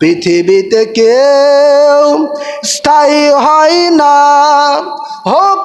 পৃথিবীতে কেউ স্থায়ী হয় না। হোক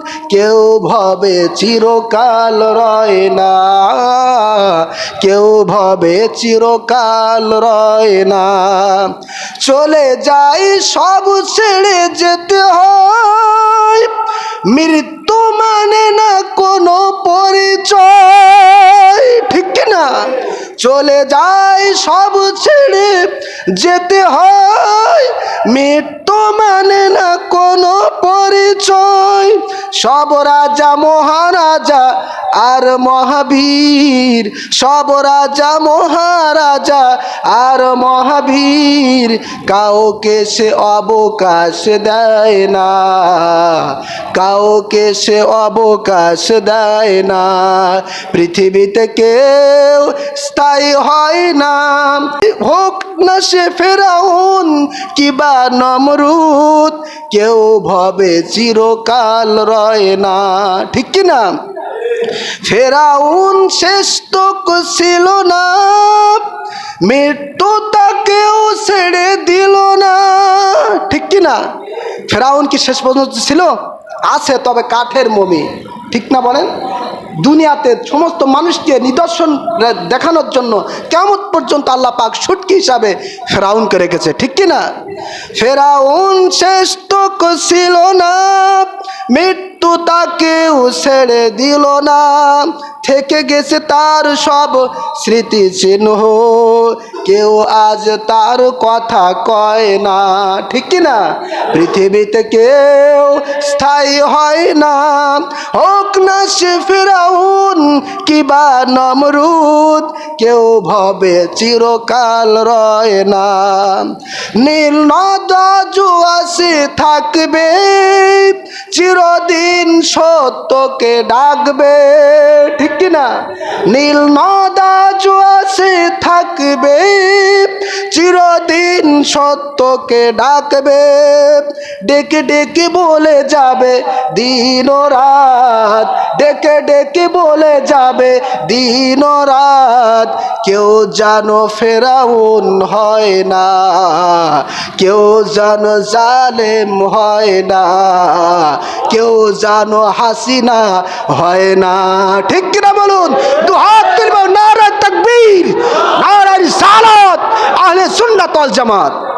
কেউ ভবে চিরকাল রয় না। কেউ ভবে চিরকাল রয় না। চলে যাই সব ছেড়ে যেতে হয়। মৃত্যু মানে না কোনো পরিচয়। ঠিক না? চলে যায় সব ছেড়ে যেতে হয়। মৃত্যু মানে না কোনো পরিচয়। সব রাজা, মহারাজা আর মহাবীর। সব রাজা, মহারাজা আর মহাবীর। কাউকে সে অবকাশ দেয় না। কাউকে সে অবকাশ দেয় না। পৃথিবীতে কেউ স্থায়ী হয় না। না সে ফেরাউন, কিবা নমরুদ, কেউ ভবে চিরকাল রয় না। ঠিক কি না? ফেরাউন শেষ তো ছিল না, মৃত্যু তাকেও ছেড়ে দিল না। ঠিক কি না? ফেরাউন কি শেষ পর্যন্ত ছিল? আছে, তবে কাঠের মমি। ঠিক না বলেন? দুনিয়াতে সমস্ত মানুষকে নিদর্শন দেখানোর জন্য কেমন পর্যন্ত আল্লাহ পাক সুটকি হিসাবে ফেরাউনকে গেছে ঠিক কি না ফেরাউন শেষ তো ছিল না, মৃত্যু তাকেও ছেড়ে দিল না, থেকে গেছে তার সব স্মৃতি চিহ্ন কেউ আজ তার কথা কয় না, ঠিক না? পৃথিবীতে কেউ স্থায়ী হয় না। হোক না সে ফেরাউন কিবা নমরুদ, কেউ ভবে চিরকাল রয় না। নীল নদা জুয়াশি থাকবে, চিরদিন সত্যকে ডাকবে, ঠিক না? নীল নদা জুয়াশি থাকবে চিরদিন সত্যকে ডাকবে। ডেকে ডেকে বলে যাবে দিন রাত ডেকে ডেকে বলে যাবে দিন রাত কেউ জানো ফেরাউন হয় না, কেউ জানো জালেম হয় না, কেউ জানো হাসিনা হয় না। ঠিক কিনা বলুন দু ওয়াল জামাত।